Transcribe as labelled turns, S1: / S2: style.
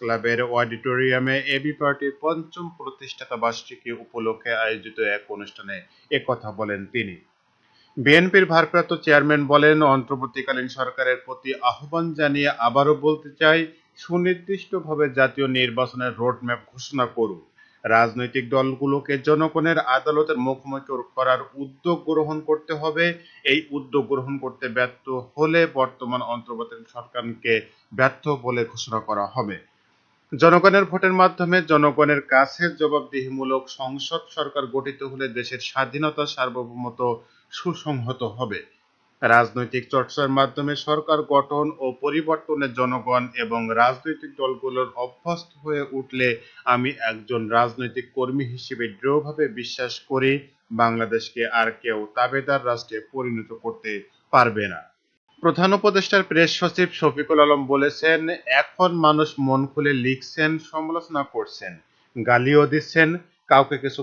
S1: ক্লাবের অডিটোরিয়ামে এবি পার্টির পঞ্চম প্রতিষ্ঠাতা বার্ষিকী উপলক্ষে আয়োজিত এক অনুষ্ঠানে একথা বলেন তিনি। বিএনপির ভারপ্রাপ্ত চেয়ারম্যান বলেন, অন্তর্বর্তীকালীন সরকারের প্রতি আহ্বান জানিয়ে আবারও বলতে চাই, সুনির্দিষ্টভাবে জাতীয় নির্বাচনের রোডম্যাপ ঘোষণা করুন। রাজনৈতিক দলগুলোকে জনগণের আদালতের মুখোমুখি করার উদ্যোগ গ্রহণ করতে হবে। এই উদ্যোগ গ্রহণ করতে ব্যর্থ হলে বর্তমান অন্তর্বর্তীকালীন সরকারকে ব্যর্থ বলে ঘোষণা করা হবে। জনগণের ভোটের মাধ্যমে জনগণের কাছে জবাবদিহিমূলক সংসদ সরকার গঠিত হলে দেশের স্বাধীনতা সার্বভৌমত্ব সুসংহত হবে। রাজনৈতিক চর্চার মাধ্যমে সরকার গঠন ও পরিবর্তনে জনগণ এবং রাজনৈতিক দলগুলোর অভ্যস্ত হয়ে উঠলে আমি একজন রাজনৈতিক কর্মী হিসেবে দৃঢ়ভাবে বিশ্বাস করি, বাংলাদেশকে আর কেউ তাবেদার রাষ্ট্রে পরিণত করতে পারবে না। প্রধান উপদেষ্টার প্রেস সচিব শফিকুল আলম বলেছেন, এখন মানুষ মন খুলে লিখছেন, সমালোচনা করছেন, গালিও দিচ্ছেন, কাউকে কিছু